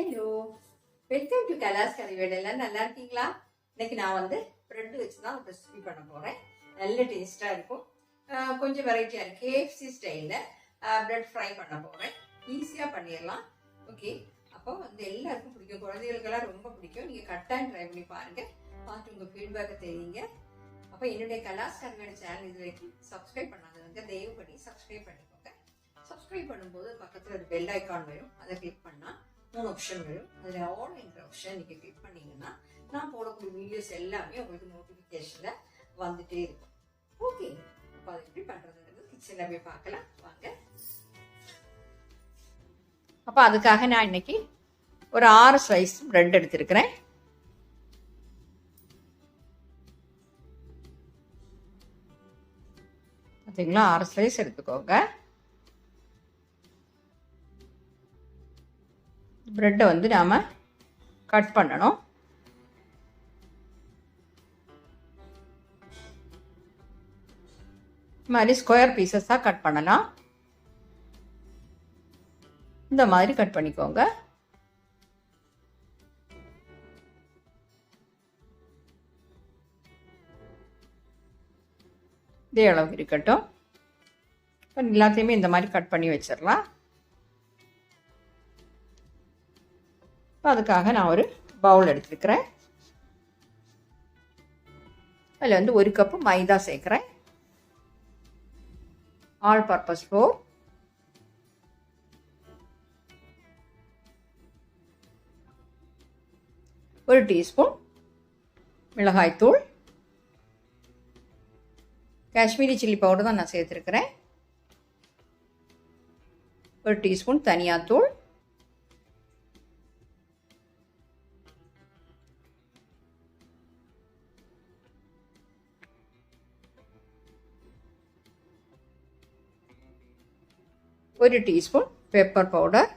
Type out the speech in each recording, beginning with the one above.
Hello welcome to கலாஸ் கறிவேடு எல்லாம் நல்லா இருக்கீங்களா? இன்னைக்கு நான் வந்து பிரெட் வச்சு தான் ரெசிபி பண்ண போகிறேன் நல்ல டேஸ்ட்டாக இருக்கும். கொஞ்சம் வெரைட்டியாக இருக்கு. கேஎஃப்சி ஸ்டைலில் பிரெட் ஃப்ரை பண்ண போகிறேன் ஈஸியாக பண்ணிடலாம். ஓகே அப்போ வந்து எல்லாருக்கும் பிடிக்கும். குழந்தைகளுக்கெல்லாம் ரொம்ப பிடிக்கும். நீங்கள் கட்டாயம் ட்ரை பண்ணி பாருங்கள் பார்த்து உங்கள் ஃபீட்பேக்கை தெரியுங்க. அப்போ என்னுடைய கலாஸ் கறிவேடு சேனல் இது வரைக்கும் சப்ஸ்கிரைப் பண்ணாதவங்க தயவு பண்ணி சப்ஸ்கிரைப் பண்ணிக்கோங்க. சப்ஸ்கிரைப் பண்ணும்போது பக்கத்தில் ஒரு பெல் ஐக்கான் வரும். அதை கிளிக் பண்ணால் மூணு ஆப்ஷன் வரும் அதில் ஆல் என்ற ஆப்ஷன் நீங்கள் கிளிக் பண்ணீங்கன்னா நான் போடக்கூடிய வீடியோஸ் எல்லாமே உங்களுக்கு நோட்டிஃபிகேஷனில் வந்துட்டே இருக்கும். ஓகே அப்போ அது எப்படி பண்ணுறதுன்றது கிச்சனில் போய் பார்க்கலாம். வாங்க. அப்போ அதுக்காக நான் இன்னைக்கு ஒரு ஆறு ஸ்லைஸ் பிரெட் எடுத்திருக்கிறேன். பார்த்தீங்களா ஆறு ஸ்லைஸ் எடுத்துக்கோங்க. ப்ரெட்டை வந்து நாம் கட் பண்ணணும். இது மாதிரி ஸ்கொயர் பீசஸாக கட் பண்ணலாம். இந்த மாதிரி கட் பண்ணிக்கோங்க. இதே அளவுக்கு இருக்கட்டும். எல்லாத்தையுமே இந்த மாதிரி கட் பண்ணி வச்சிடலாம். இப்போ அதுக்காக நான் ஒரு பவுல் எடுத்துருக்கிறேன். அதில் வந்து ஒரு கப்பு மைதா சேர்க்குறேன். ஆல் பர்பஸ் ஃப்ளோர் ஒரு டீஸ்பூன் மிளகாய்த்தூள் காஷ்மீரி சில்லி பவுடர் தான் நான் சேர்த்துருக்கிறேன். ஒரு டீஸ்பூன் தனியாத்தூள். ஒரு டீஸ்பூன் பெப்பர் பவுடர்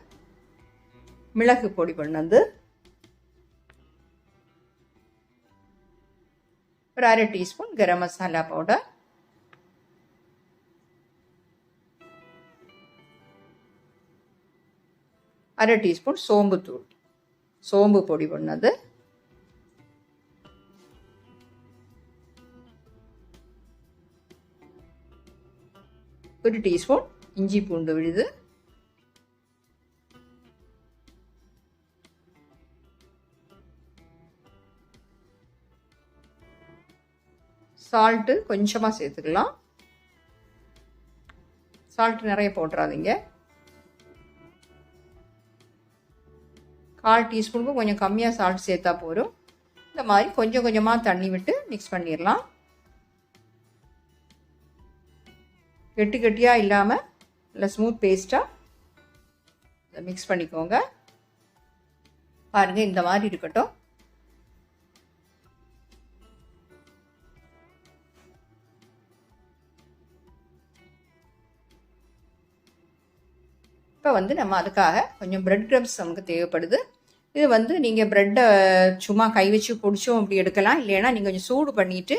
மிளகு பொடி பண்ணது ஒரு அரை டீஸ்பூன் கரம் மசாலா பவுடர் அரை டீஸ்பூன் சோம்பு தூள் சோம்பு பொடி பண்ணது ஒரு டீஸ்பூன் இஞ்சி பூண்டு விழுது. சால்ட்டு கொஞ்சமாக சேர்த்துக்கலாம். சால்ட் நிறைய போட்டுறாதீங்க. கால் டீஸ்பூனுக்கும் கொஞ்சம் கம்மியாக சால்ட் சேர்த்தா போதும். இந்த மாதிரி கொஞ்சம் கொஞ்சமாக தண்ணி விட்டு மிக்ஸ் பண்ணிடலாம். கெட்டு கெட்டியாக இல்லாமல் இல்லை ஸ்மூத் பேஸ்ட்டாக இதை மிக்ஸ் பண்ணிக்கோங்க. பாருங்கள் இந்த மாதிரி இருக்கட்டும். இப்போ வந்து நம்ம அதுக்காக கொஞ்சம் ப்ரெட் க்ரம்ஸ் நமக்கு தேவைப்படுது. இது வந்து நீங்கள் ப்ரெட்டை சும்மா கை வச்சு பிடிச்சோம் அப்படி எடுக்கலாம். இல்லைன்னா நீங்கள் கொஞ்சம் சூடு பண்ணிவிட்டு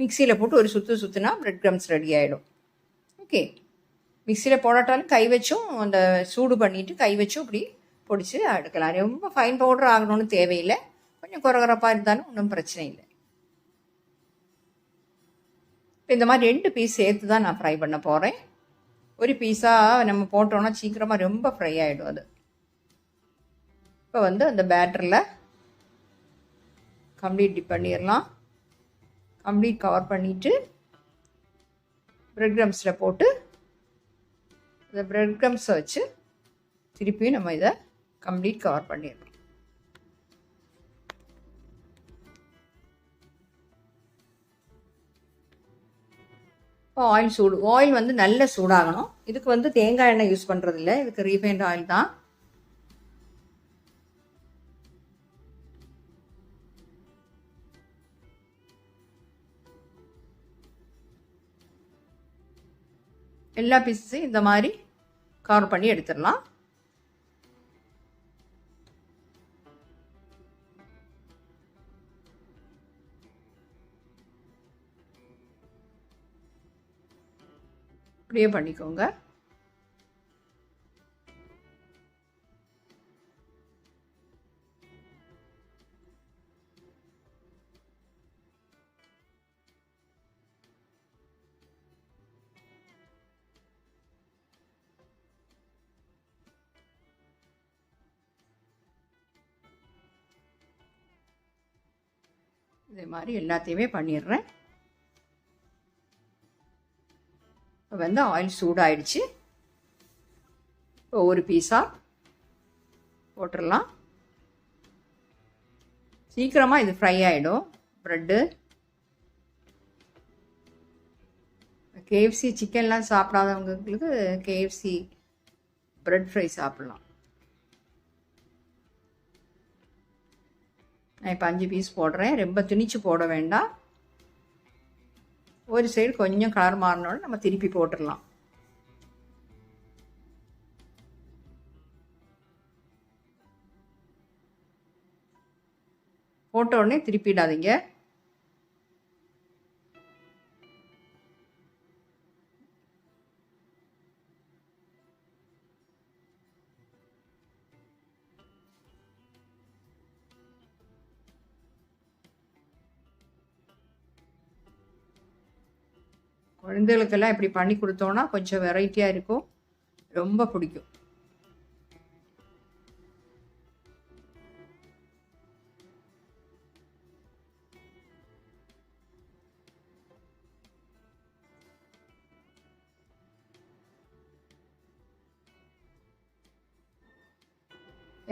மிக்சியில் போட்டு ஒரு சுற்று சுற்றுனா ப்ரெட் க்ரம்ஸ் ரெடி ஆகிடும் ஓகே மிக்சியில் போடாட்டாலும் கை வச்சும் அந்த சூடு பண்ணிவிட்டு கை வச்சும் இப்படி பிடிச்சி எடுக்கலாம் ரொம்ப ஃபைன் பவுடர் ஆகணும்னு தேவையில்லை. கொஞ்சம் குறகுறப்பாக இருந்தாலும் ஒன்றும் பிரச்சனை இல்லை. இப்போ இந்த மாதிரி ரெண்டு பீஸ் சேர்த்து தான் நான் ஃப்ரை பண்ண போகிறேன் ஒரு பீஸாக நம்ம போட்டோன்னா சீக்கிரமாக ரொம்ப ஃப்ரை ஆகிடும் அது. இப்போ வந்து அந்த பேட்டரில் கம்ப்ளீட் டிப் பண்ணிடலாம். கம்ப்ளீட் கவர் பண்ணிவிட்டு பிரெட் க்ரம்ஸில் போட்டு இந்த ப்ரெட் க்ரம்ஸை வச்சு திருப்பியும் நம்ம இதை கம்ப்ளீட் கவர் பண்ணிடலாம் இப்போ ஆயில் சூடு ஆயில் வந்து நல்ல சூடாகணும். இதுக்கு வந்து தேங்காய் எண்ணெய் யூஸ் பண்ணுறது இல்லை இதுக்கு ரீஃபைண்ட் ஆயில் தான். எல்லா பீஸஸையும் இந்த மாதிரி கவர் பண்ணி எடுத்துடலாம். இப்படியே பண்ணிக்கோங்க. இதே மாதிரி எல்லாத்தையுமே பண்ணிடுறேன். இப்போ வந்து ஆயில் சூடாயிடுச்சு. இப்போ ஒரு பீஸாக போட்டுடலாம். சீக்கிரமாக இது ஃப்ரை ஆகிடும் ப்ரெட்டு கேஎஃப்சி சிக்கன்லாம் சாப்பிடாதவங்களுக்கு கேஎஃப்சி ப்ரெட் ஃப்ரை சாப்பிட்லாம். நான் இப்போ அஞ்சு பீஸ் போடுறேன். ரொம்ப திணிச்சு போட வேண்டாம். ஒரு சைடு கொஞ்சம் கலர் மாறினோட நம்ம திருப்பி போட்டுடலாம். போட்ட உடனே திருப்பிடாதீங்க. குழந்தைகளுக்கெல்லாம் இப்படி பண்ணி கொடுத்தோன்னா கொஞ்சம் வெரைட்டியாக இருக்கும். ரொம்ப பிடிக்கும்.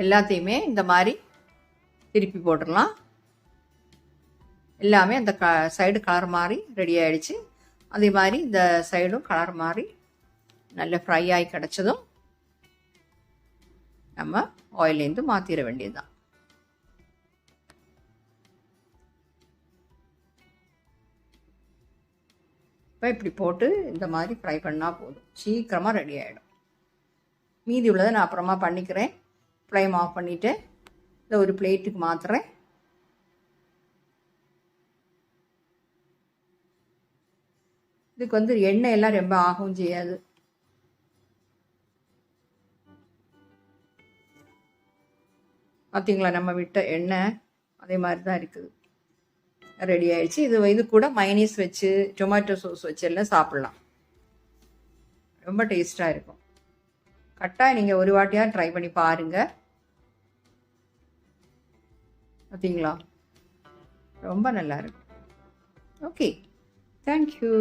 எல்லாத்தையுமே இந்த மாதிரி திருப்பி போட்டுடலாம். எல்லாமே அந்த க சைடு கலர் மாதிரி ரெடி ஆகிடுச்சு அதே மாதிரி இந்த சைடும் கலர் மாதிரி நல்ல ஃப்ரை ஆகி கிடச்சதும் நம்ம ஆயிலேருந்து மாற்றிட வேண்டியதுதான். இப்போ இப்படி போட்டு இந்த மாதிரி ஃப்ரை பண்ணால் போதும். சீக்கிரமாக ரெடி ஆகிடும் மீதி உள்ளதை நான் அப்புறமா பண்ணிக்கிறேன். ஃப்ளைம் ஆஃப் பண்ணிவிட்டு இதை ஒரு பிளேட்டுக்கு மாற்றுறேன் இதுக்கு வந்து எண்ணெய் எல்லாம் ரொம்ப ஆகவும் செய்யாது. பார்த்தீங்களா நம்ம விட்ட எண்ணெய் அதே மாதிரி தான் இருக்குது. ரெடி ஆயிடுச்சு. இது இது கூட மைனீஸ் வச்சு டொமேட்டோ சோஸ் வச்சு எல்லாம் சாப்பிட்லாம். ரொம்ப டேஸ்ட்டாக இருக்கும். கட்டாயம் நீங்கள் ஒரு வாட்டியாக ட்ரை பண்ணி பாருங்கள் பார்த்தீங்களா ரொம்ப நல்லா இருக்கும் ஓகே தேங்க்யூ